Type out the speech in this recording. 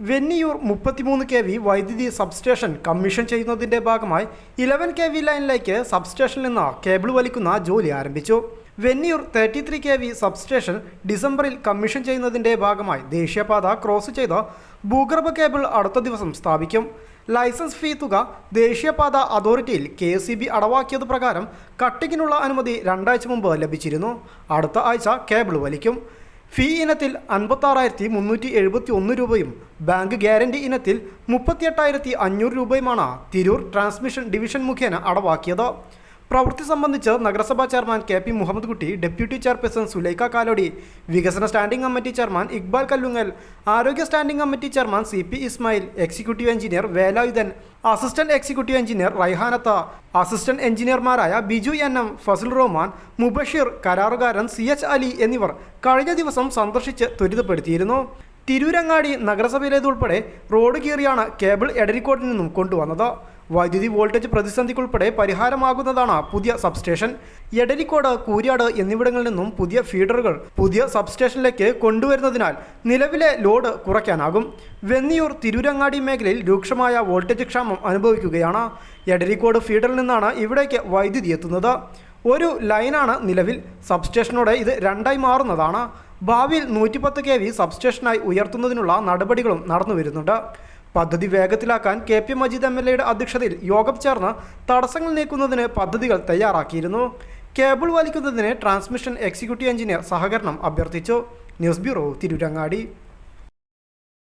വെന്നിയൂർ മുപ്പത്തിമൂന്ന് K V വൈദ്യുതി substation commission ചെയ്യുന്നതിന്റെ ഭാഗമായി ഇലവൻ കെ വി ലൈനിലേക്ക് സബ്സ്റ്റേഷനിൽ നിന്ന് കേബിൾ വലിക്കുന്ന ജോലി ആരംഭിച്ചു. Venniyur thirty three K V substation ഡിസംബറിൽ കമ്മീഷൻ ചെയ്യുന്നതിന്റെ ഭാഗമായി ദേശീയപാത ക്രോസ് ചെയ്ത ഭൂഗർഭ കേബിൾ അടുത്ത ദിവസം സ്ഥാപിക്കും. ലൈസൻസ് ഫീ തുക ദേശീയപാത അതോറിറ്റിയിൽ കെ സി ബി അടവാക്കിയത് പ്രകാരം കട്ടിങ്ങിനുള്ള അനുമതി രണ്ടാഴ്ച മുമ്പ് ലഭിച്ചിരുന്നു. അടുത്ത ആഴ്ച കേബിൾ വലിക്കും. ഫീ ഇനത്തിൽ അൻപത്താറായിരത്തി മുന്നൂറ്റി എഴുപത്തി ഒന്ന് രൂപയും ബാങ്ക് ഗ്യാരണ്ടി ഇനത്തിൽ മുപ്പത്തിയെട്ടായിരത്തി അഞ്ഞൂറ് രൂപയുമാണ് തിരൂർ ട്രാൻസ്മിഷൻ ഡിവിഷൻ മുഖേന അടവാക്കിയത്. പ്രവൃത്തി സംബന്ധിച്ച് നഗരസഭാ ചെയർമാൻ കെ പി മുഹമ്മദ് കുട്ടി ഡെപ്യൂട്ടി ചെയർപേഴ്സൺ സുലൈഖ കാലോടി വികസന standing committee chairman Iqbal Kallungal ആരോഗ്യ standing committee chairman C P Ismail executive engineer Velayudhan assistant executive engineer Raihanath assistant എഞ്ചിനീയർമാരായ Biju N M Fasal Rahman Mubasheer കരാറുകാരൻ സി എച്ച് അലി എന്നിവർ കഴിഞ്ഞ ദിവസം സന്ദർശിച്ച് ത്വരിതപ്പെടുത്തിയിരുന്നു. തിരൂരങ്ങാടി നഗരസഭയിലേതുൾപ്പെടെ റോഡ് കീറിയാണ് കേബിൾ എടരിക്കോട്ടിൽ നിന്നും കൊണ്ടുവന്നത്. വൈദ്യുതി വോൾട്ടേജ് പ്രതിസന്ധിക്കുൾപ്പെടെ പരിഹാരമാകുന്നതാണ് പുതിയ സബ്സ്റ്റേഷൻ. എടരിക്കോട് കൂരിയാട് എന്നിവിടങ്ങളിൽ നിന്നും പുതിയ ഫീഡറുകൾ പുതിയ സബ്സ്റ്റേഷനിലേക്ക് കൊണ്ടുവരുന്നതിനാൽ നിലവിലെ ലോഡ് കുറയ്ക്കാനാകും. വെന്നിയൂർ തിരൂരങ്ങാടി മേഖലയിൽ രൂക്ഷമായ വോൾട്ടേജ് ക്ഷാമം അനുഭവിക്കുകയാണ്. എടരിക്കോട് ഫീഡറിൽ നിന്നാണ് ഇവിടേക്ക് വൈദ്യുതി എത്തുന്നത്. ഒരു ലൈനാണ് നിലവിൽ സബ്സ്റ്റേഷനോടെ ഇത് രണ്ടായി മാറുന്നതാണ്. ഭാവിയിൽ നൂറ്റിപ്പത്ത് കെ വി സബ്സ്റ്റേഷനായി ഉയർത്തുന്നതിനുള്ള നടപടികളും നടന്നു വരുന്നുണ്ട് പദ്ധതി വേഗത്തിലാക്കാൻ K P Majeed M L എയുടെ അധ്യക്ഷതയിൽ യോഗം ചേർന്ന് തടസ്സങ്ങൾ നീക്കുന്നതിന് പദ്ധതികൾ തയ്യാറാക്കിയിരുന്നു. കേബിൾ വലിക്കുന്നതിന് ട്രാൻസ്മിഷൻ എക്സിക്യൂട്ടീവ് എഞ്ചിനീയർ സഹകരണം അഭ്യർത്ഥിച്ചു. News bureau Tirurangadi.